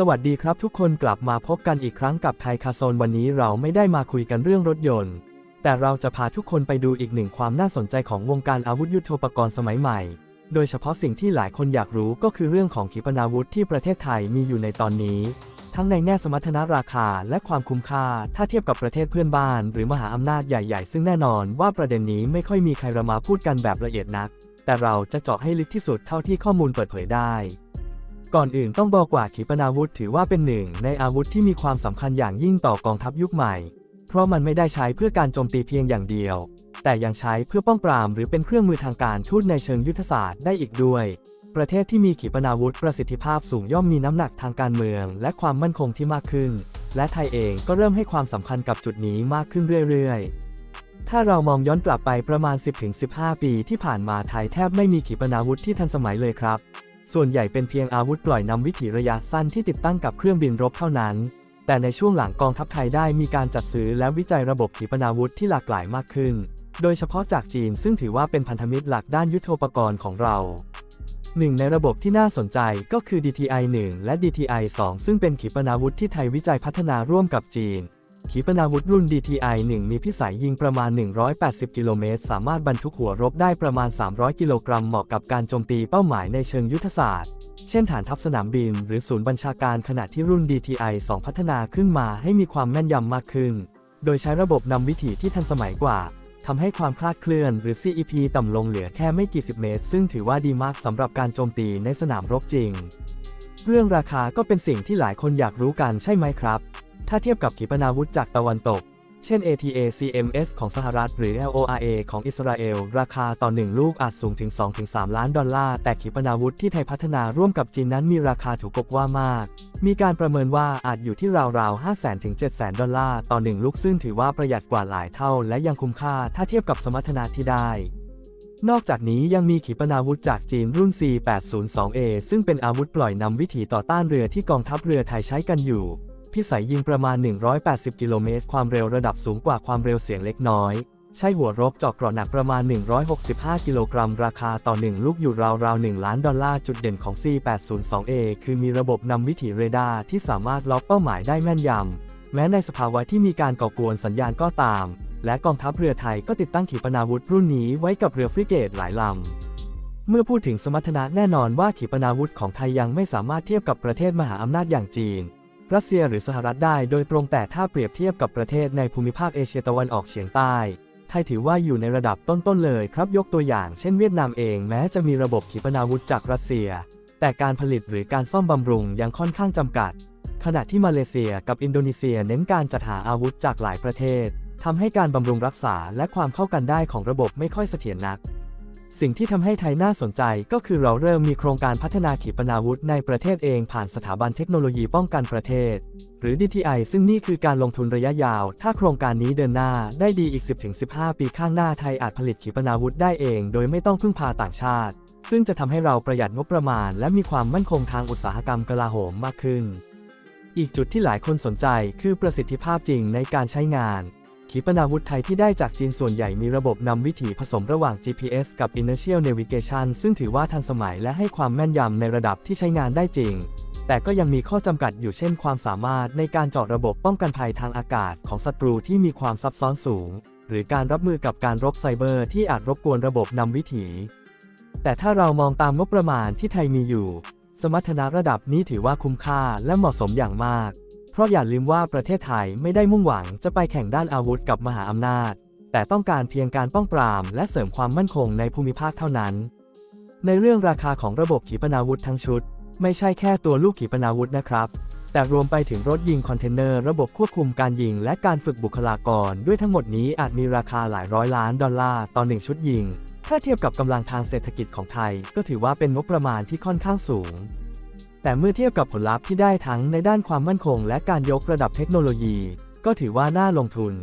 สวัสดีครับทุกคนกลับมาพบกันอีกครั้งกับไทยคาโซนวันนี้เราไม่ได้มาคุยกันเรื่องรถยนต์ แต่เราจะพาทุกคนไปดูอีกหนึ่งความน่าสนใจของวงการอาวุธยุโทโธปกรณ์สมัยใหม่ โดยเฉพาะสิ่งที่หลายคนอยากรู้ก็คือเรื่องของขีปนาวุธที่ประเทศไทยมีอยู่ในตอนนี้ ทั้งในแง่สมรรถนะราคาและความคุ้มค่า ถ้าเทียบกับประเทศเพื่อนบ้าน หรือมหาอำนาจใหญ่ ๆ ซึ่งแน่นอนว่าประเด็นนี้ไม่ค่อยมีใครมาพูดกันแบบละเอียดนัก แต่เราจะเจาะให้ลึกที่สุดเท่าที่ข้อมูลเปิดเผยได้ ก่อนอื่นต้องบอกว่าขีปนาวุธถือว่าเป็นหนึ่ง ในอาวุธที่มีความสำคัญอย่างยิ่งต่อกองทัพยุคใหม่ เพราะมันไม่ได้ใช้เพื่อการโจมตีเพียงอย่างเดียว แต่ยังใช้เพื่อป้องปรามหรือเป็นเครื่องมือทางการทูตในเชิงยุทธศาสตร์ได้อีกด้วย ประเทศที่มีขีปนาวุธประสิทธิภาพสูงย่อมมีน้ำหนักทางการเมือง และความมั่นคงที่มากขึ้น และไทยเองก็เริ่มให้ความสำคัญกับจุดนี้มากขึ้นเรื่อยๆถ้าเรามองย้อนกลับไปประมาณ 10-15 ปีที่ผ่านมาไทยแทบไม่มีขีปนาวุธที่ทันสมัยเลยครับ ส่วนใหญ่เป็นเพียงอาวุธปล่อยนำวิถีระยะสั้นที่ติดตั้งกับเครื่องบินรบเท่านั้น แต่ในช่วงหลังกองทัพไทยได้มีการจัดซื้อและวิจัยระบบขีปนาวุธที่หลากหลายมากขึ้น โดยเฉพาะจากจีนซึ่งถือว่าเป็นพันธมิตรหลักด้านยุทโธปกรณ์ของเราหนึ่งในระบบที่น่าสนใจก็คือ DTI 1 และ DTI 2 ซึ่งเป็นขีปนาวุธที่ไทยวิจัยพัฒนาร่วมกับจีน ขีปนาวุธรุ่น DTI 1 มีพิสัยยิงประมาณ 180 กิโลเมตร สามารถบรรทุกหัวรบได้ประมาณ 300 กิโลกรัม เหมาะกับการโจมตีเป้าหมายในเชิงยุทธศาสตร์ เช่นฐานทัพสนามบิน หรือศูนย์บัญชาการขณะที่รุ่น DTI 2 พัฒนาขึ้นมาให้มีความแม่นยำมากขึ้น โดยใช้ระบบนำวิถีที่ทันสมัยกว่าทำให้ความคลาดเคลื่อนหรือ CEP ต่ำลงเหลือแค่ไม่กี่สิบเมตร ซึ่งถือว่าดีมากสำหรับการโจมตีในสนามรบจริง เรื่องราคาก็เป็นสิ่งที่หลายคนอยากรู้กันใช่ไหมครับ ถ้าเทียบกับขีปนาวุธจากตะวันตก เช่น ATACMS ของสหรัฐหรือ LORA ของอิสราเอล ราคาต่อ 1 ลูกอาจสูงถึง 2-3 ล้านดอลลาร์ แต่ขีปนาวุธที่ไทยพัฒนาร่วมกับจีนนั้นมีราคาถูกกว่ามาก มีการประเมินว่าอาจอยู่ที่ราวๆ500,000ถึง700,000 ดอลลาร์ต่อ 1 ลูกซึ่งถือว่าประหยัดกว่าหลายเท่า และยังคุ้มค่าถ้าเทียบกับสมรรถนะที่ได้นอกจากนี้ยังมีขีปนาวุธจากจีนรุ่น C802A ซึ่งเป็นอาวุธปล่อยนำวิถีต่อต้านเรือที่กองทัพเรือไทยใช้กันอยู่ พิสัยยิงประมาณ 180 กิโลเมตร ความเร็วระดับสูงกว่าความเร็วเสียงเล็กน้อย ใช้หัวรบเจาะเกราะหนักประมาณ 165 กิโลกรัม ราคาต่อ 1 ลูกอยู่ราวๆ 1 ล้านดอลลาร์ จุดเด่นของ C802A คือมีระบบนำวิถีเรดาร์ที่สามารถล็อกเป้าหมายได้แม่นยำ แม้ในสภาวะที่มีการก่อกวนสัญญาณก็ตาม และกองทัพเรือไทยก็ติดตั้งขีปนาวุธรุ่นนี้ไว้กับเรือฟริเกตหลายลำเมื่อพูดถึงสมรรถนะแน่นอนว่าขีปนาวุธของไทยยังไม่สามารถเทียบกับประเทศมหาอำนาจอย่างจีน รัสเซียหรือสหรัฐได้โดยตรงแต่ถ้าเปรียบเทียบกับประเทศในภูมิภาคเอเชียตะวันออกเฉียงใต้ ไทยถือว่าอยู่ในระดับต้นๆเลยครับยกตัวอย่างเช่นเวียดนามเองแม้จะมีระบบขีปนาวุธจากรัสเซีย แต่การผลิตหรือการซ่อมบำรุงยังค่อนข้างจำกัด ขณะที่มาเลเซียกับอินโดนีเซียเน้นการจัดหาอาวุธจากหลายประเทศทำให้การบำรุงรักษาและความเข้ากันได้ของระบบไม่ค่อยเสถียรนัก สิ่งที่ทำให้ไทยน่าสนใจก็คือเราเริ่มมีโครงการพัฒนาขีปนาวุธในประเทศเองผ่านสถาบันเทคโนโลยีป้องกันประเทศ หรือ DTI ซึ่งนี่คือการลงทุนระยะยาว ถ้าโครงการนี้เดินหน้าได้ดีอีก 10-15 ปีข้างหน้าไทยอาจผลิตขีปนาวุธได้เอง โดยไม่ต้องพึ่งพาต่างชาติ ซึ่งจะทำให้เราประหยัดงบประมาณ และมีความมั่นคงทางอุตสาหกรรมกลาโหมมากขึ้น อีกจุดที่หลายคนสนใจ คือประสิทธิภาพจริงในการใช้งาน ขีปนาวุธไทยที่ได้จากจีนส่วนใหญ่มีระบบนำวิถีผสมระหว่าง GPS กับ Inertial Navigation ซึ่งถือว่าทันสมัยและให้ความแม่นยำในระดับที่ใช้งานได้จริง แต่ก็ยังมีข้อจำกัดอยู่เช่นความสามารถในการเจาะระบบป้องกันภัยทางอากาศของศัตรูที่มีความซับซ้อนสูง หรือการรับมือกับการรบไซเบอร์ที่อาจรบกวนระบบนำวิถี แต่ถ้าเรามองตามงบประมาณที่ไทยมีอยู่ สมรรถนะระดับนี้ถือว่าคุ้มค่าและเหมาะสมอย่างมาก ราะอย่าลืมว่าประเทศไทยไม่ได้มุ่งหวังจะไปแข่งด้านอาวุธกับมหาอำนาจ แต่ต้องการเพียงการป้องปราม และเสริมความมั่นคงในภูมิภาคเท่านั้น ในเรื่องราคาของระบบขีปนาวุธทั้งชุด ไม่ใช่แค่ตัวลูกขีปนาวุธนะครับ แต่รวมไปถึงรถยิงคอนเทนเนอร์ระบบควบคุมการยิง และการฝึกบุคลากร ด้วยทั้งหมดนี้อาจมีราคาหลายร้อยล้านดอลลาร์ต่อหนึ่งชุดยิง ถ้าเทียบกับกำลังทางเศรษฐกิจของไทย ก็ถือว่าเป็นงบประมาณที่ค่อนข้างสูง แต่เมื่อเทียบกับผลลัพธ์ที่ได้ทั้งในด้านความมั่นคง และการยกระดับเทคโนโลยี ก็ถือว่าน่าลงทุน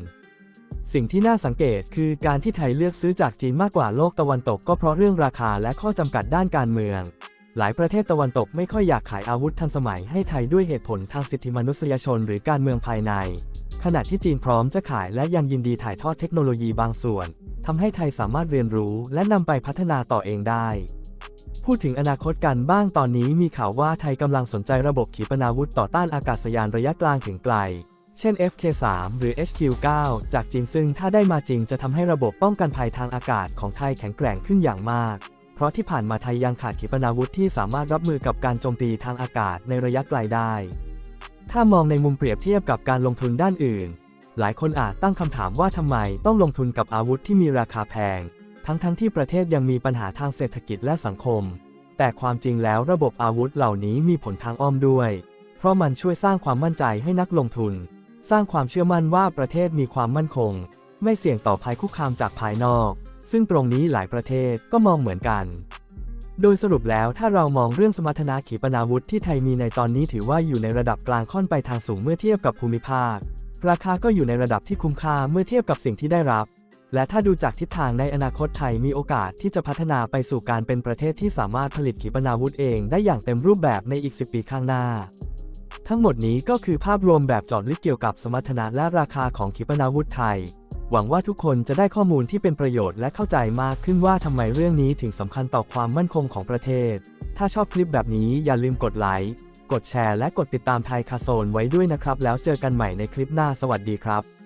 สิ่งที่น่าสังเกตคือการที่ไทยเลือกซื้อจากจีนมากกว่าโลกตะวันตกก็เพราะเรื่องราคาและข้อจำกัดด้านการเมือง หลายประเทศตะวันตกไม่ค่อยอยากขายอาวุธทันสมัยให้ไทยด้วยเหตุผลทางสิทธิมนุษยชนหรือการเมืองภายใน ขณะที่จีนพร้อมจะขายและยังยินดีถ่ายทอดเทคโนโลยีบางส่วนทำให้ไทยสามารถเรียนรู้และนำไปพัฒนาต่อเองได้ พูดถึงอนาคตกันบ้างตอนนี้มีข่าวว่าไทยกำลังสนใจระบบขีปนาวุธต่อต้านอากาศยานระยะกลางถึงไกล เช่น FK3 หรือ HQ9 จากจีนซึ่งถ้าได้มาจริงจะทำให้ระบบป้องกันภัยทางอากาศของไทยแข็งแกร่งขึ้นอย่างมาก เพราะที่ผ่านมาไทยยังขาดขีปนาวุธที่สามารถรับมือกับการโจมตีทางอากาศในระยะไกลได้ ถ้ามองในมุมเปรียบเทียบกับการลงทุนด้านอื่น หลายคนอาจตั้งคำถามว่าทำไมต้องลงทุนกับอาวุธที่มีราคาแพง ทั้งๆทที่ประเทศยังมีปัญหาทางเศรษฐกิจและสังคม แต่ความจริงแล้วระบบอาวุธเหล่านี้มีผลทางอ้อมด้วย เพราะมันช่วยสร้างความมั่นใจให้นักลงทุน สร้างความเชื่อมั่นว่าประเทศมีความมั่นคง ไม่เสี่ยงต่อภัยคุกคามจากภายนอก ซึ่งตรงนี้หลายประเทศก็มองเหมือนกัน โดยสรุปแล้วถ้าเรามองเรื่องสมรรถนะขีปนาวุธที่ไทยมีในตอนนี้ถือว่าอยู่ในระดับกลางค่อนไปทางสูงเมื่อเทียบกับภูมิภาค ราคาก็อยู่ในระดับที่คุ้มค่าเมื่อเทียบกับสิ่งที่ได้รับ และถ้าดูจากทิศทางในอนาคตไทยมีโอกาสที่จะพัฒนาไปสู่การเป็นประเทศที่สามารถผลิตขีปนาวุธเองได้อย่างเต็มรูปแบบในอีก 10 ปีข้างหน้า ทั้งหมดนี้ก็คือภาพรวมแบบจอดลึกเกี่ยวกับสมรรถนะและราคาของขีปนาวุธไทย หวังว่าทุกคนจะได้ข้อมูลที่เป็นประโยชน์และเข้าใจมากขึ้นว่าทำไมเรื่องนี้ถึงสำคัญต่อความมั่นคงของประเทศ ถ้าชอบคลิปแบบนี้อย่าลืมกดไลค์กดแชร์และกดติดตามไทยคาโซนไว้ด้วยนะครับ แล้วเจอกันใหม่ในคลิปหน้าสวัสดีครับ